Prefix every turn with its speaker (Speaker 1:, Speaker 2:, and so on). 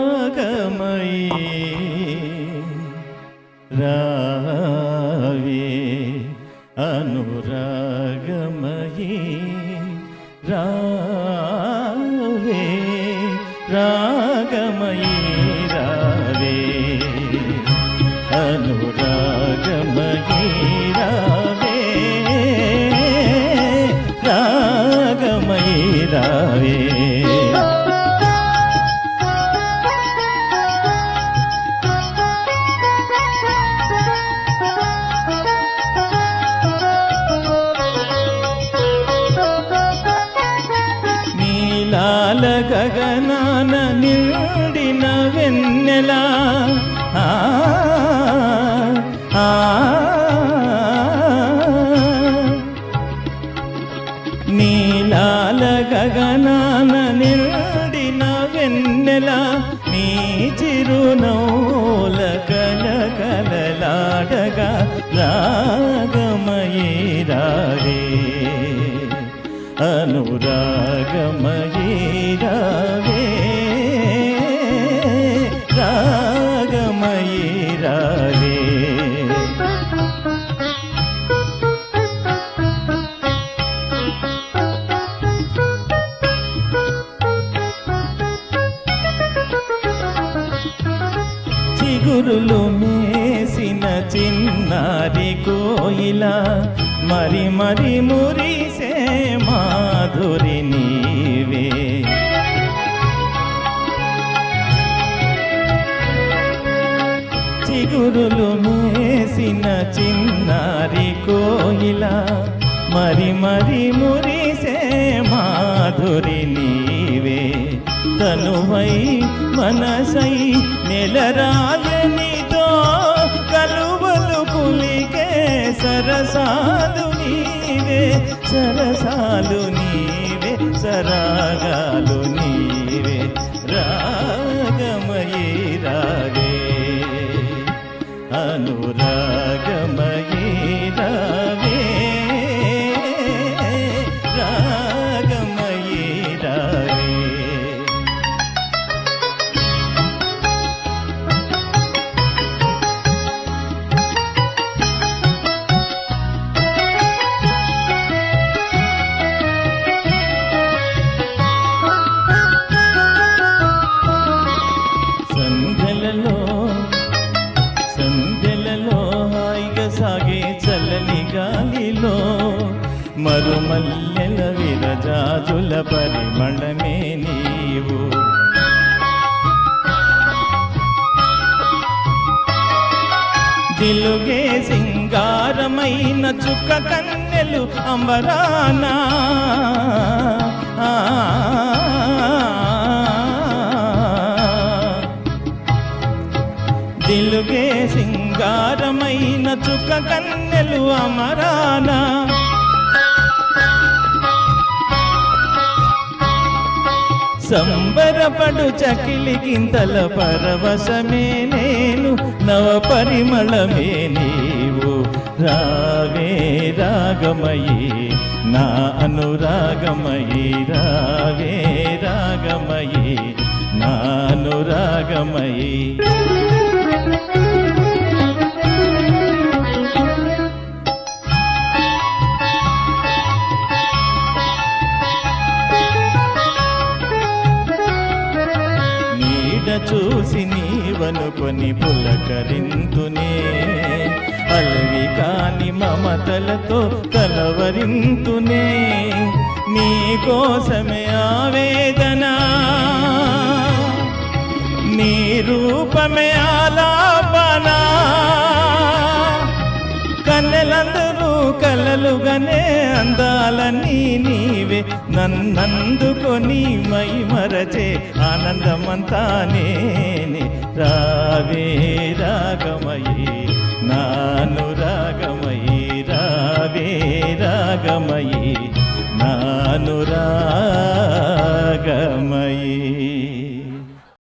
Speaker 1: రాగమయీ రావే అనురాగమయీ రావే రాగమయీ నీలాల గగనాన నిండిన వెన్నెల. నీలాల గగనాన నిండిన వెన్నెల. నీ చిరునౌల కల కలలాడగా రాగమయీ రావే అనురాగమయీరావే. చిగురులు మేసిన చిన్నారి కోయిల మరి మరి మురిసే మా మాధురి నీవే. చిగురులు మేసిన చిన్నారి కోయిల మరి మరి మురిసే మాధురి నీవే. తనువై మనసై నెలరాయనితో కలువలు పులికే సరసాలు నీవే సరసాలు నీవే సరాగా మరుమల్లెల విరజాజుల పరిమళమే నీవు. దిలుగే సింగారమైన చుక్క కన్నెలు అంబరానా. దిలుగే సింగారమైన చుక్క కన్నెలు అమరానా. సంబరపడు చకిలి గింతల పరవశమే నేను నవ పరిమళమే నీవు. రావే రాగమయీ నా అనురాగమయీ రావే రాగమయీ నా అనురాగమయీ. చూసి నీవనుకొని పులకరింతునే. అలవి కాని మమతలతో కలవరింతునే. నీ కోసమే ఆవేదన. నీ రూపమే ఆలా కలలుగానే అందాలని నీవే. నన్నందుకొని మై మరచే ఆనందమంతా నేనే. రావే రాగమయీ నాను రాగమయీ రావే రాగమయీ.